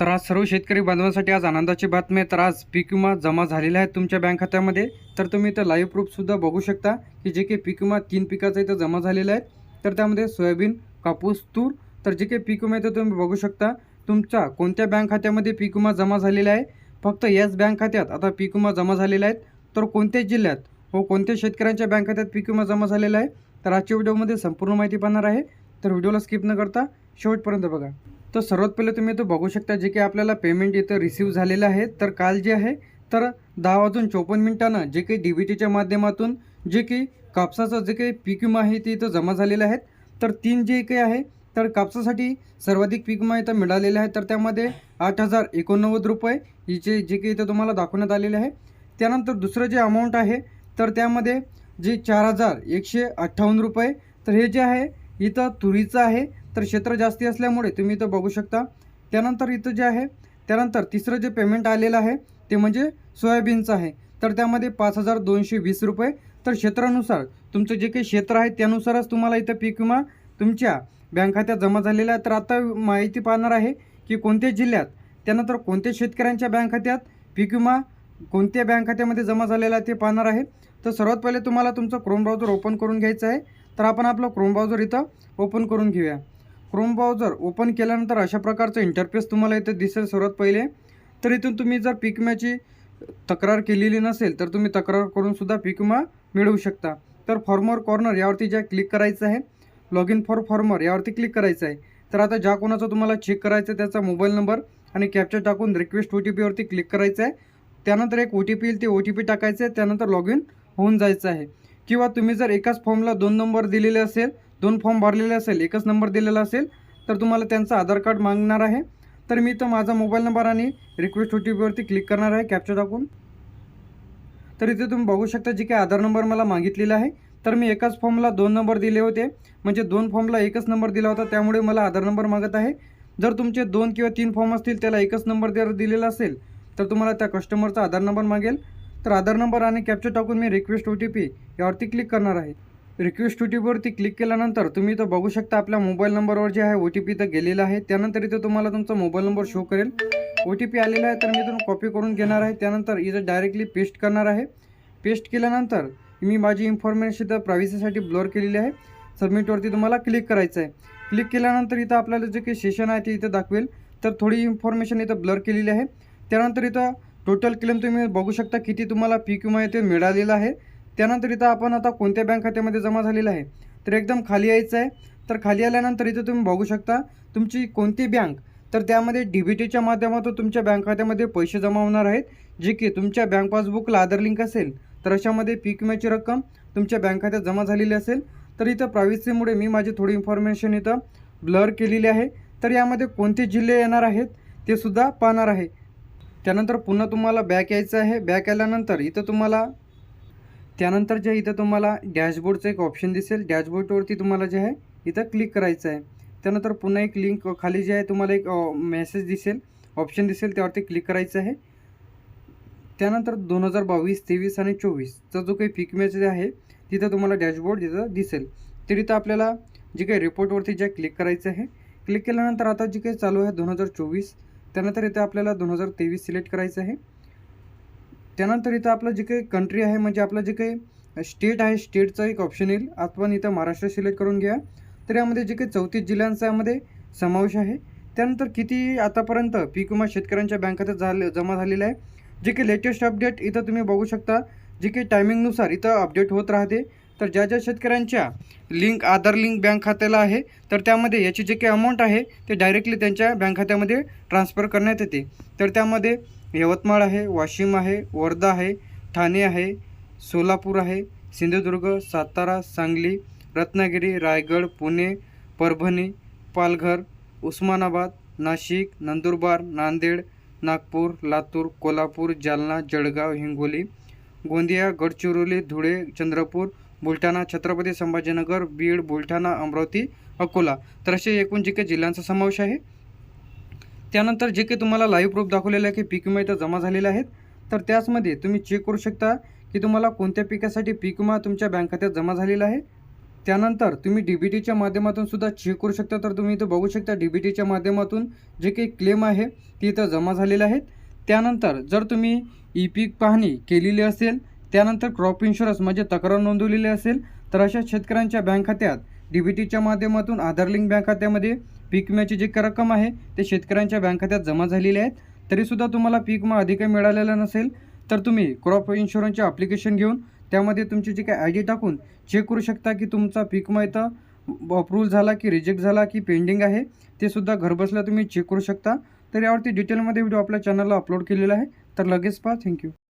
तर आज सर्व शेतकरी बांधवांसाठी आज आनंदाची बातमी आहे. तर आज पीक विमा जमा झालेला आहे तुमच्या बँक खात्यामध्ये. तर तुम्ही इथं लाईव्ह प्रूफसुद्धा बघू शकता की जे काही पीक विमा तीन पिकाचा इथं जमा झालेला आहे. तर त्यामध्ये सोयाबीन कापूस तूर तर जे काही पीक विमा इथं तुम्ही बघू शकता तुमच्या कोणत्या बँक खात्यामध्ये पीक विमा जमा झालेला आहे? फक्त याच बँक खात्यात आता पीक विमा जमा झालेला आहे. तर कोणत्या जिल्ह्यात व कोणत्या शेतकऱ्यांच्या बँक खात्यात पीक विमा जमा झालेला आहे? तर आजच्या व्हिडिओमध्ये संपूर्ण माहिती पाहणार आहे. तर व्हिडिओला स्किप न करता शेवटपर्यंत बघा. तर सर्वात पहिले तुम्ही इथं बघू शकता जे की आपल्याला पेमेंट इथं रिसीव झालेलं आहे. तर काल जे आहे तर दहा वाजून चोपन्न मिनिटानं जे काही डी बी टीच्या माध्यमातून जे की कापसाचं जे काही पीक विमा आहे ते इथं जमा झालेलं आहेत तर तीन जे काही आहे तर कापसासाठी सर्वाधिक पीक विमा इथं मिळालेला आहे. तर त्यामध्ये आठ हजार एकोणनव्वद रुपये हिचे जे काही इथं तुम्हाला दाखवण्यात आलेले आहे. त्यानंतर दुसरं जे अमाऊंट आहे तर त्यामध्ये जे चार हजार एकशे अठ्ठावन्न रुपये तर हे जे आहे इथं तुरीचं आहे. तर क्षेत्र जास्ती असल्यामुळे तुम्ही इथं बघू शकता. त्यानंतर इथं जे आहे त्यानंतर तिसरं जे पेमेंट आलेलं आहे ते म्हणजे सोयाबीनचं आहे. तर त्यामध्ये पाच हजार दोनशे वीस रुपये. तर क्षेत्रानुसार तुमचं जे काही क्षेत्र आहे त्यानुसारच तुम्हाला इथं पीक विमा तुमच्या बँक खात्यात जमा झालेला आहे. तर आता माहिती पाहणार आहे की कोणत्या जिल्ह्यात त्यानंतर कोणत्या शेतकऱ्यांच्या बँक खात्यात पीक विमा कोणत्या बँक खात्यामध्ये जमा झालेला आहे ते पाहणार आहे. तर सर्वात पहिले तुम्हाला तुमचं क्रोम ब्राउझर ओपन करून घ्यायचं आहे. तर आपण आपलं क्रोम ब्राउझर इथं ओपन करून घेऊया. क्रोम ब्राउझर ओपन केल्यानंतर अशा प्रकारचं इंटरफेस तुम्हाला इथे दिसेल सर्वात पहिले. तर इथून तुम्ही जर पिकम्याची विम्याची तक्रार केलेली नसेल तर तुम्ही तक्रार करूनसुद्धा पिकमा विमा मिळवू शकता. तर फॉर्मर कॉर्नर यावरती ज्या क्लिक करायचं आहे लॉग इन फॉर फॉर्मर यावरती क्लिक करायचं आहे. तर आता ज्या कोणाचा तुम्हाला चेक करायचं आहे त्याचा मोबाईल नंबर आणि कॅप्चर टाकून रिक्वेस्ट ओ टी पीवरती क्लिक करायचं आहे. त्यानंतर एक ओ टी पी येईल ते ओ टी पी टाकायचं आहे. त्यानंतर लॉग इन होऊन जायचं आहे. किंवा तुम्ही जर एकाच फॉर्मला दोन नंबर दिलेले असेल दोन फॉर्म भरलेले असेल एकच नंबर दिलेला असेल तर तुम्हाला त्यांचं आधार कार्ड मागणार आहे. तर मी तर माझा मोबाईल नंबर आणि रिक्वेस्ट ओ टी पीवरती क्लिक करणार आहे कॅप्चर टाकून. तर इथे तुम्ही बघू शकता जे काही आधार नंबर मला मागितलेला आहे. तर मी एकाच फॉर्मला दोन नंबर दिले होते. म्हणजे दोन फॉर्मला एकच नंबर दिला होता त्यामुळे मला आधार नंबर मागत आहे. जर तुमचे दोन किंवा तीन फॉर्म असतील त्याला एकच नंबर जर दिलेला असेल तर तुम्हाला त्या कस्टमरचा आधार नंबर मागेल. तर आधार नंबर आणि कॅप्चर टाकून मी रिक्वेस्ट ओ टी पी यावरती क्लिक करणार आहे. रिक्वेस्ट ओ टी पीवरती क्लिक केल्यानंतर तुम्ही इथं बघू शकता आपल्या मोबाईल नंबरवर जे आहे ओ टी पी इथं गेलेला आहे. त्यानंतर इथं तुम्हाला तुमचा मोबाईल नंबर शो करेल. ओ टी पी आलेला आहे तर मी इथून कॉपी करून घेणार आहे. त्यानंतर इथं डायरेक्टली पेस्ट करणार आहे. पेस्ट केल्यानंतर मी माझी इन्फॉर्मेशन इथं प्रायव्हसीसाठी ब्लर केलेली आहे. सबमिटवरती तुम्हाला क्लिक करायचं आहे. क्लिक केल्यानंतर इथं आपल्याला जे काही सेशन आहे ते इथं दाखवेल. तर थोडी इन्फॉर्मेशन इथं ब्लर केलेली आहे. त्यानंतर इथं टोटल क्लेम तुम्ही बघू शकता किती तुम्हाला पीक विमा इथे मिळालेला आहे. त्यानंतर इथं आपण आता कोणत्या बँक खात्यामध्ये जमा झालेला आहे? तर एकदम खाली यायचं आहे. तर खाली आल्यानंतर इथं तुम्ही बघू शकता तुमची कोणती बँक? तर त्यामध्ये डी बी टीच्या माध्यमातून तुमच्या बँक खात्यामध्ये पैसे जमा होणार आहेत जे की तुमच्या बँक पासबुकला आधार लिंक असेल तर अशामध्ये पीक विम्याची रक्कम तुमच्या बँक खात्यात जमा झालेली असेल. तर इथं प्रायव्हसीमुळे मी माझी थोडी इन्फॉर्मेशन इथं ब्लर केलेली आहे. तर यामध्ये कोणते जिल्हे येणार आहेत ते सुद्धा पाहणार आहे. त्यानंतर पुन्हा तुम्हाला बॅक यायचं आहे. बॅक आल्यानंतर इथं तुम्हाला त्यानंतर जे इथं तुम्हाला डॅशबोर्डचं एक ऑप्शन दिसेल. डॅशबोर्डवरती तुम्हाला जे आहे इथं क्लिक करायचं आहे. त्यानंतर पुन्हा एक लिंक खाली जे आहे तुम्हाला एक मेसेज दिसेल. ऑप्शन दिसेल त्यावरती क्लिक करायचं आहे. त्यानंतर दोन हजार बावीस तेवीस आणि चोवीसचा जो काही पीक मॅच आहे तिथं तुम्हाला डॅशबोर्ड तिथं दिसेल. तर आपल्याला जे काही रिपोर्टवरती जे क्लिक करायचं आहे. क्लिक केल्यानंतर आता जे काही चालू आहे दोन हजार चोवीस त्यानंतर इथं आपल्याला दोन हजार तेवीस सिलेक्ट करायचं आहे. त्यानंतर इथं आपलं जे काही कंट्री आहे म्हणजे आपलं जे काही स्टेट आहे स्टेटचा एक ऑप्शन येईल. आपण इथं महाराष्ट्र सिलेक्ट करून घ्या. तर यामध्ये जे काही चौतीस जिल्ह्यांचा यामध्ये समावेश आहे. त्यानंतर किती आतापर्यंत पीक विमा शेतकऱ्यांच्या बँक खात्यात झाले जमा झालेला आहे. जे काही लेटेस्ट अपडेट इथं तुम्ही बघू शकता. जे काही टायमिंगनुसार इथं अपडेट होत राहते. तर ज्या ज्या शेतकऱ्यांच्या लिंक आधार लिंक बँक खात्याला आहे तर त्यामध्ये याची जे काही अमाऊंट आहे ते डायरेक्टली त्यांच्या बँक खात्यामध्ये ट्रान्सफर करण्यात येते. तर त्यामध्ये यवतमाळ आहे वाशिम आहे वर्धा आहे ठाणे आहे सोलापूर आहे सिंधुदुर्ग सातारा सांगली रत्नागिरी रायगड पुणे परभणी पालघर उस्मानाबाद नाशिक नंदुरबार नांदेड नागपूर लातूर कोल्हापूर जालना जळगाव हिंगोली गोंदिया गडचिरोली धुळे चंद्रपूर बुलढाणा छत्रपती संभाजीनगर बीड बुलढाणा अमरावती अकोला. तर असे एकूण जे काही जिल्ह्यांचा समावेश आहे त्यानंतर जे काही तुम्हाला लाईव्ह प्रूफ दाखवलेलं आहे की पीक विमा इथं जमा झालेले आहेत तर त्याचमध्ये तुम्ही चेक करू शकता की तुम्हाला कोणत्या पिकासाठी पीक विमा तुमच्या बँक खात्यात जमा झालेला आहे. त्यानंतर तुम्ही डी बी टीच्या माध्यमातून सुद्धा चेक करू शकता तर तुम्ही इथं बघू शकता डी बी टीच्या माध्यमातून जे काही क्लेम आहे ते इथं जमा झालेले आहेत. त्यानंतर जर तुम्ही ई पीक पाहणी केलेली असेल त्यानंतर क्रॉप इन्शुरन्स म्हणजे तक्रार नोंदवलेली असेल तर अशा शेतकऱ्यांच्या बँक खात्यात डी बी टीच्या माध्यमातून आधार लिंक बँक खात्यामध्ये पीक विम्याची जी काही रक्कम आहे ते शेतकऱ्यांच्या बँक खात्यात जमा झालेली आहेत. तरीसुद्धा तुम्हाला पीक विमा अधिक मिळालेला नसेल तर तुम्ही क्रॉप इन्शुरन्सचे ॲप्लिकेशन घेऊन त्यामध्ये तुमची जी काय आय डी टाकून चेक करू शकता की तुमचा पीक विमा इथं अप्रूव्ह झाला की रिजेक्ट झाला की पेंडिंग आहे ते सुद्धा घरबसल्या तुम्ही चेक करू शकता. तर यावरती डिटेलमध्ये व्हिडिओ आपल्या चॅनलला अपलोड केलेला आहे. तर लगेच पहा. थँक्यू